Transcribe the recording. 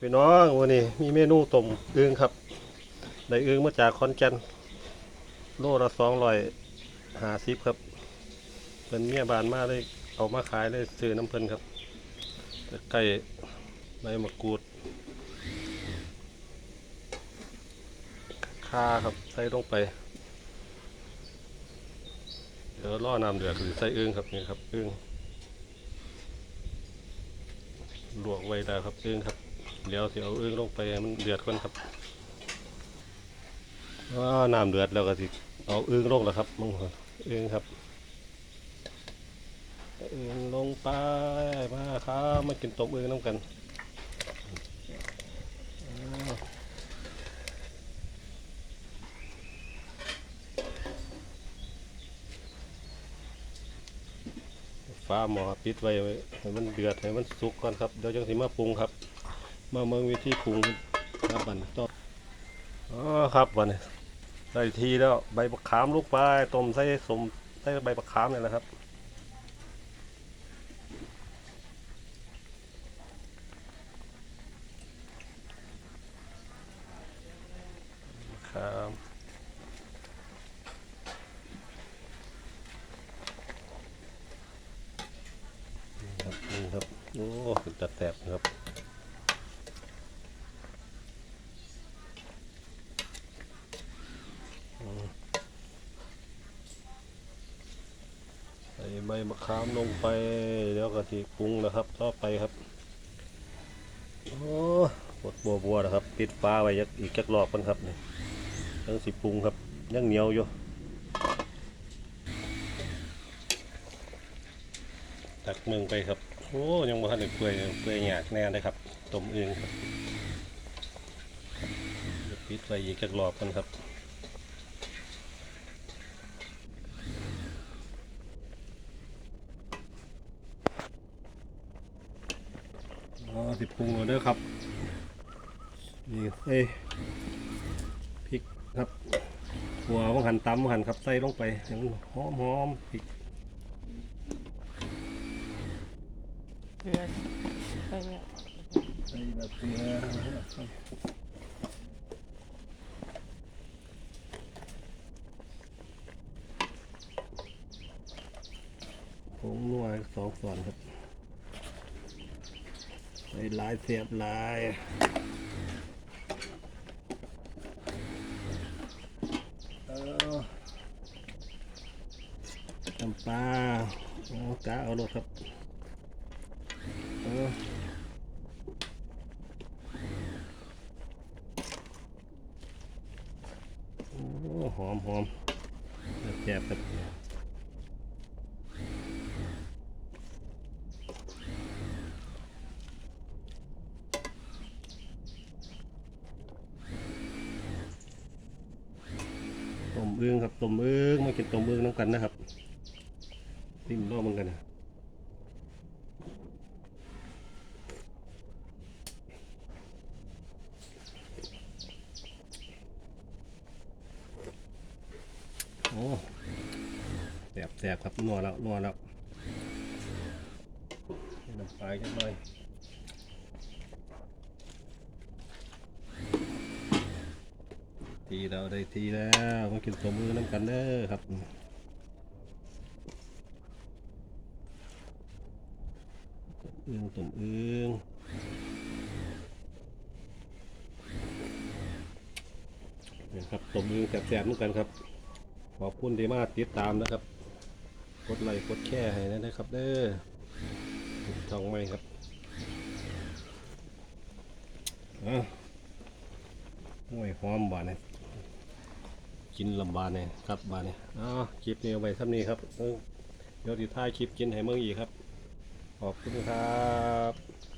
พี่น้องวันนี้มีเมนูต้มอึ่งครับได้อึ่งมาจากคอนแกนโลละสองร้อยหาสิบครับเป็นเมียบานมาเลยเอามาขายเลยซื้อน้ำเพลินครับใกล้ใบมะกรูดข่าครับใส่ลงไป เดี๋ยวล่อน้ำเดือดหรือใส่อึ่งครับนี่ครับอึ่งลวกไว้แล้วครับอึ่งครับ เดี๋ยวสิเอาเอึ้องลงไปมันเดือดก่อนครับว้าน้ำเดือดแล้วก็สิเอาเอึ้องลงแล้วครับมึงเอึ้องครับเอึ้องลงไปมาครับมากินต้มอึ้องน้ำกันอ้าวฟ้าหมอปิดไว้ให้มันเดือดให้มันสุกก่อนครับเดี๋ยวจังสิมาปรุงครับ มาเมืองวิธีปรุงครับบันต่ออ๋อครับบันได้ทีแล้วใบมะขามลูกไปต้มใส่สมใส่ใบมะขามนี่แหละครับครับนี่ครับ โอ้ตัดแสบครับ ใส่ใบ มะขามลงไปแล้วก็ทีปรุงนะครับต่อไปครับโอ้บดบัวบัวนะครับปิดฟ้าไว้ยักอีกจักรอบกันครับนี่ยังสิปรุงครับยังเหนียวอยู่ตักหนึ่งไปครับโอ้ยังบ่ทันได้เปื่อยเปื่อยหยากแน่เลยครับต้มอึ่งครับปิดไว้อีกจักรอบกันครับ สิปรุงแล้วเด้อครับ นี่เอ้พริกครับหัวมังหันตำมังหันครับใส่ลงไปให้มันหอมหอมพริกเกลือไปเนี่ยใส่แบบเกลือผงนัวสองส่วนครับ ลายเสียบหลายเออน้ำปลาโอ้กะเอารถครับเออโอ้หอมหอมแซ่บครับ ต้อึ้งครับต้มเอึ้งมากินต้มเอึ้งน้ำกันนะครับริมรอบมันกันนะโอ้แสบแสบครับนัวแล้วนัวแล้วน้ำปลาจักหน่อย ทีเราได้ทีแล้วมากินตัวมือน้ำกันเด้อครับเอึ้องตุ่มอึ้องนี่ครับตุ่มอึ้งแสบๆเหมือนกันครับ ขอบคุณที่มาติดตามนะครับ กดไลค์กดแค่ให้นะครับ เด้อช่องใหม่ครับอะห่วยหอมบานเนี่ย กินลำบากเนี่ยครับบานเนี่ยอ๋อคลิปนี้เอาไว้ท่านี้ครับเออเดี๋ยวติดท้ายคลิปกินให้เมืองอีกครับ ขอบคุณครับ